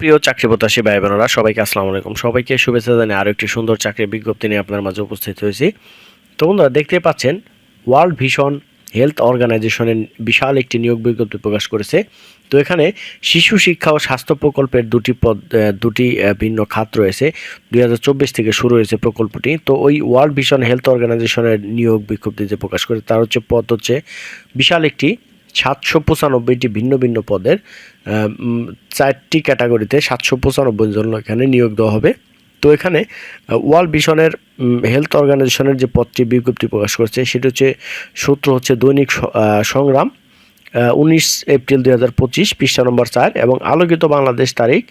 প্রিয় চাকরি প্রত্যাশী ভাই বোনেরা সবাইকে আসসালামু আলাইকুম। সবাইকে শুভেচ্ছা জানিয়ে আরও একটি সুন্দর চাকরির বিজ্ঞপ্তি নিয়ে আপনার মাঝে উপস্থিত হয়েছি। তো বন্ধুরা দেখতে পাচ্ছেন, ওয়ার্ল্ড ভিশন হেলথ অর্গানাইজেশনের বিশাল একটি নিয়োগ বিজ্ঞপ্তি প্রকাশ করেছে। তো এখানে শিশু শিক্ষা ও স্বাস্থ্য প্রকল্পের দুটি পদ দুটি ভিন্ন খাত রয়েছে। দু হাজার চব্বিশ থেকে শুরু হয়েছে প্রকল্পটি। তো ওই ওয়ার্ল্ড ভিশন হেলথ অর্গানাইজেশনের নিয়োগ বিজ্ঞপ্তি যে প্রকাশ করে তার হচ্ছে পদ হচ্ছে বিশাল একটি সাতশো পঁচানব্বইটি ভিন্ন ভিন্ন পদের চারটি ক্যাটাগরিতে সাতশো পঁচানব্বই জন এখানে নিয়োগ দেওয়া হবে। তো এখানে ওয়ার্ল্ড ভিশনের হেলথ অর্গানাইজেশনের যে পদটি বিজ্ঞপ্তি প্রকাশ করছে, সেটি হচ্ছে সূত্র হচ্ছে দৈনিক সংগ্রাম। উনিশ এপ্রিল দুই হাজার পঁচিশ পৃষ্ঠা নম্বর চার এবং আলোকিত বাংলাদেশ তারিখ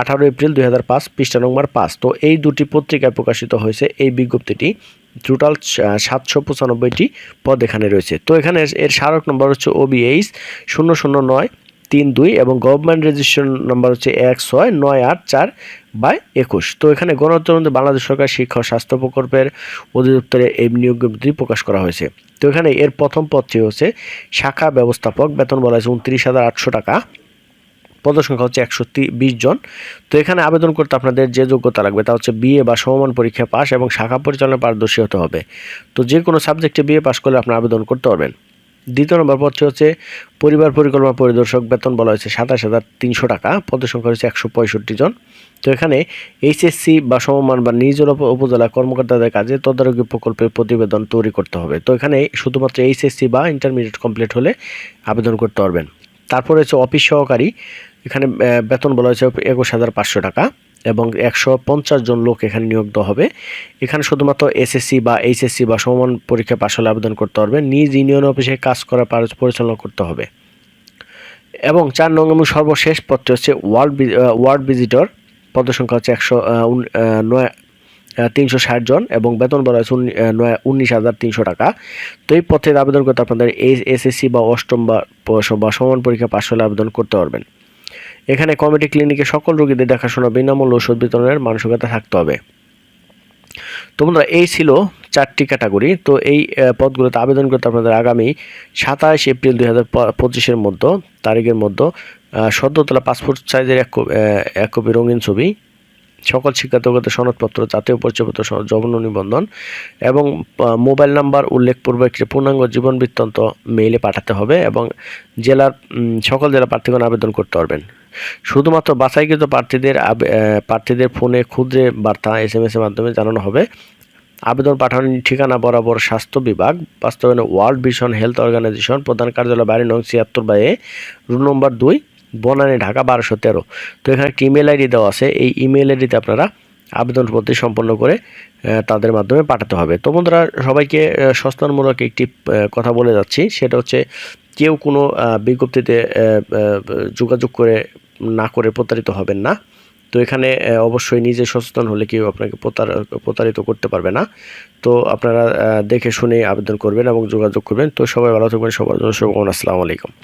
আঠারো এপ্রিল দুই হাজার পাঁচ পৃষ্ঠা নম্বর পাঁচ। তো এই দুটি পত্রিকায় প্রকাশিত হয়েছে এই বিজ্ঞপ্তিটি। টোটাল সাতশো পঁচানব্বইটি পদ এখানে রয়েছে। তো এখানে এর স্মারক নম্বর হচ্ছে ওবিএইচ শূন্য শূন্য নয় তিন দুই এবং গভর্নমেন্ট রেজিস্ট্রেশন নম্বর হচ্ছে এক ছয় নয় আট চার বাই একুশ। তো এখানে গণতন্ত্র বাংলাদেশ সরকার শিক্ষা স্বাস্থ্য প্রকল্পের অধিদপ্তরে এই নিয়োগ বিজ্ঞপ্তি প্রকাশ করা হয়েছে। তো এখানে এর প্রথম পদটি হচ্ছে শাখা ব্যবস্থাপক, বেতন বলা হয়েছে উনত্রিশ হাজার আটশো টাকা। পদসংখ্যা হচ্ছে একশো বিশ জন। তো এখানে আবেদন করতে আপনাদের যে যোগ্যতা লাগবে তা হচ্ছে বিএ বা সমমান পরীক্ষা পাস এবং শাখা পরিচালনা পারদর্শী হতে হবে। তো যে কোনো সাবজেক্টে বিএ পাস করলে আপনি আবেদন করতে পারবেন। দ্বিতীয় নম্বর পদটি হচ্ছে পরিবার পরিকল্পনা পরিদর্শক বেতন বলা হয়েছে সাতাশ হাজার তিনশো টাকা, পদের সংখ্যা হচ্ছে একশো পঁয়ষট্টি জন। তো এখানে এইচএসসি বা সমমান বা নিজ উপজেলা কর্মকর্তাদের কাজে তদারকি প্রকল্পের প্রতিবেদন তৈরি করতে হবে। তো এখানে শুধুমাত্র এইচএসসি বা ইন্টারমিডিয়েট কমপ্লিট হলে আবেদন করতে পারবেন। তারপরে হচ্ছে অফিস সহকারী, এখানে বেতন বলা হয়েছে একুশ হাজার পাঁচশো টাকা। এবং একশো পঞ্চাশ জন লোক এখানে নিয়োগ দেওয়া হবে। এখানে শুধুমাত্র এসএসসি বা এইচএসসি বা সমান পরীক্ষা পাশ হলে আবেদন করতে পারবে। নিজ ইউনিয়ন অফিসে কাজ করা পার- পরিচালনা করতে হবে। এবং চার নং এবং সর্বশেষ পদটি হচ্ছে ওয়ার্ল্ড ওয়ার্ড ভিজিটর। পদের সংখ্যা হচ্ছে একশো তিনশো ষাট জন এবং বেতন বলা হয়েছে উনিশ হাজার তিনশো টাকা। তো এই পথে আবেদন করতে আপনাদের এই এসএসসি বা অষ্টম বা সমান পরীক্ষা পাশ হলে আবেদন করতে পারবেন। এখানে কমিটি ক্লিনিকে সকল রোগীদের দেখাশোনা, বিনামূল্য ওষুধ বিতরণের মানসিকতা থাকতে হবে। তো বন্ধুরা, এই ছিল চারটি ক্যাটাগরি। তো এই পদগুলোতে আবেদন করতে আপনাদের আগামী সাতাশ এপ্রিল দুই হাজার পঁচিশের মধ্যে, তারিখের মধ্যে সদ্য তোলা পাসপোর্ট সাইজের এক কপি রঙিন ছবি সকল শিক্ষার্থীদের সনদপত্র, জাতীয় পরিচয়পত্র জবন নিবন্ধন এবং মোবাইল নাম্বার একটি পূর্ণাঙ্গ জীবন বৃত্তান্ত মেইলে পাঠাতে হবে এবং জেলার সকল জেলা প্রার্থীগণ আবেদন করতে পারবেন। শুধুমাত্র বাছাইকৃত প্রার্থীদের প্রার্থীদের ফোনে ক্ষুদ্রে বার্তা এস এম এর মাধ্যমে জানানো হবে। আবেদন পাঠানোর ঠিকানা বরাবর স্বাস্থ্য বিভাগ, বাস্তবায়নে ওয়ার্ল্ড ভিশন হেলথ অর্গানাইজেশন, প্রধান কার্যালয় বাড়ি নং ছিয়াত্তর বাই রুম নম্বর দুই বনানী ঢাকা বারোশো তেরো। তো এখানে একটি ইমেল আইডি দেওয়া আছে। এই ইমেল আইডিতে আপনারা আবেদনপত্রটি সম্পন্ন করে তাদের মাধ্যমে পাঠাতে হবে। তো বন্ধুরা সবাইকে আহ, সস্তানমূলক একটি কথা বলে যাচ্ছি। সেটা হচ্ছে কেউ কোনো বিজ্ঞপ্তিতে যোগাযোগ করে না করে প্রতারিত হবেন না। তো এখানে অবশ্যই নিজে সচেতন হলে কেউ আপনাকে প্রতার- প্রতারিত করতে পারবে না। তো আপনারা দেখে শুনে আবেদন করবেন এবং যোগাযোগ করবেন। তো সবাই ভালো থাকবেন সবার জন্য শুভকামনা। আসসালামু আলাইকুম।